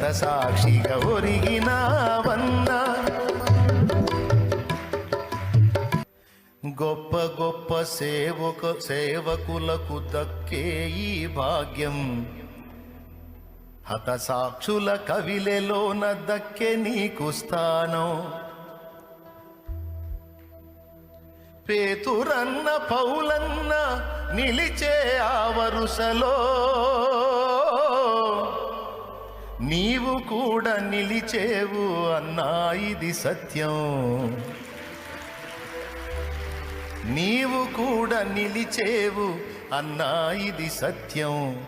దయామయుని హత సాక్షిగా ఒరిగినావన్న గొప్ప గొప్ప సేవక సేవకులకు దక్కే ఈ భాగ్యం. హతసాక్షుల కవిలెలోన దక్కె నీకు స్థానం. పేతురన్న పౌలన్న నిలిచే ఆ వరుసలో నీవు కూడా నిలిచేవు అన్నా ఇది సత్యం. నీవు కూడా నిలిచేవు అన్నా ఇది సత్యం.